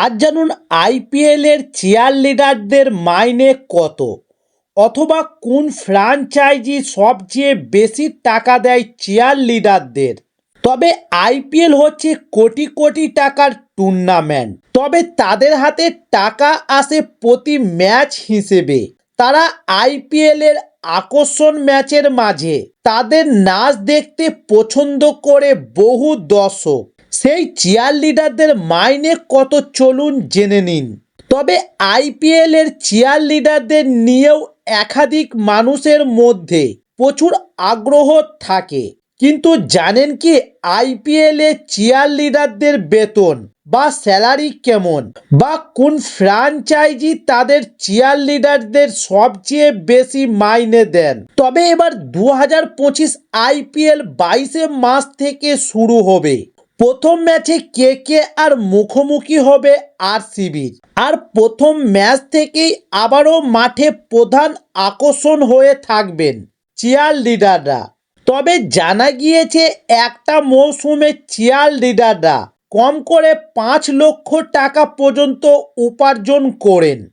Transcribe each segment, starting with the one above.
আজ জানুন আইপিএলের চেয়ার লিডারদের মাইনে কত? অথবা কোন ফ্র্যাঞ্চাইজি সবচেয়ে বেশি টাকা দেয় চেয়ার লিডারদের তবে আইপিএল হচ্ছে কোটি কোটি টাকার টুর্নামেন্ট তবে তাদের হাতে টাকা আসে প্রতি ম্যাচ হিসেবে। তারা আইপিএলের আকর্ষণ ম্যাচের মাঝে তাদের নাচ দেখতে পছন্দ করে বহু দর্শক। সেই চেয়ার লিডারদের মাইনে কত চলুন জেনে নিন। তবে আইপিএলের চেয়ার লিডারদের নিয়েও একাধিক মানুষের মধ্যে প্রচুর আগ্রহ থাকে। কিন্তু জানেন কি আইপিএলে চেয়ার লিডারদের বেতন বা স্যালারি কেমন? বা কোন ফ্র্যাঞ্চাইজি তাদের চেয়ার লিডারদের সবচেয়ে বেশি মাইনে দেন? তবে এবার দু হাজার পঁচিশ আইপিএল বাইশে মাস থেকে শুরু হবে। প্রথম ম্যাচে কে কে আর মুখোমুখি হবে আরসিবির আর প্রথম ম্যাচ থেকেই আবারও মাঠে প্রধান আকর্ষণ হয়ে থাকবেন চেয়ার লিডাররা তবে জানা গিয়েছে একটা মৌসুমে চেয়ার লিডাররা কম করে পাঁচ লক্ষ টাকা পর্যন্ত উপার্জন করেন।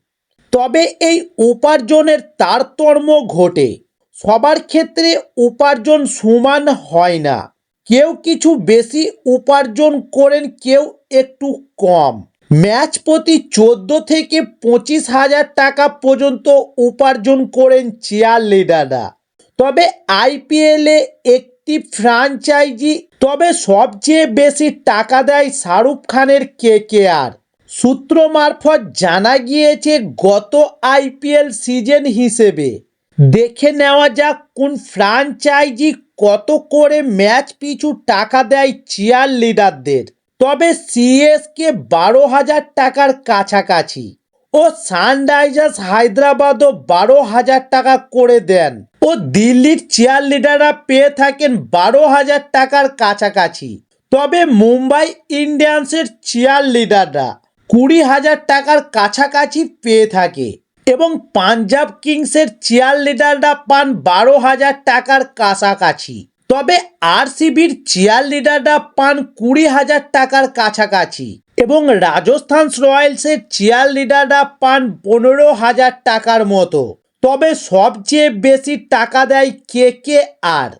তবে এই উপার্জনের তারতম্য ঘটে। সবার ক্ষেত্রে উপার্জন সমান হয় না। কেউ কিছু বেশি উপার্জন করেন, কেউ একটু কম। ম্যাচ প্রতি চোদ্দ থেকে পঁচিশ হাজার টাকা পর্যন্ত উপার্জন করেন চেয়ার লিডাররা। তবে আইপিএলে একটি ফ্রাঞ্চাইজি তবে সবচেয়ে বেশি টাকা দেয় শাহরুখ খানের কে কে আর সূত্র মারফত জানা গিয়েছে, গত আইপিএল সিজন হিসেবে। দেখে নেওয়া যাক কোন ফ্র্যাঞ্চাইজি কত করে ম্যাচ পিছু টাকা দেয় চেয়ার লিডারদের। তবে সিএসকে বারো হাজার টাকার কাছাকাছি ও সানরাইজার্স হায়দ্রাবাদও বারো হাজার টাকা করে দেন। ও দিল্লির চেয়ার লিডাররা পেয়ে থাকেন বারো হাজার টাকার কাছাকাছি। তবে মুম্বাই ইন্ডিয়ান্সের চেয়ার লিডাররা কুড়ি হাজার টাকার কাছাকাছি পেয়ে থাকে এবং পাঞ্জাব কিংসের চেয়ার লিডাররা পান বারো হাজার টাকার কাছাকাছি। তবে আরসিবির চেয়ার লিডাররা পান কুড়ি হাজার টাকার কাছাকাছি এবং রাজস্থান রয়্যালসের চেয়ার লিডাররা পান পনেরো হাজার টাকার মতো। তবে সবচেয়ে বেশি টাকা দেয় কে কে আর।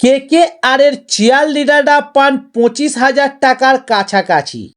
কে কে আরের চেয়ার লিডাররা পান পঁচিশ হাজার টাকার কাছাকাছি।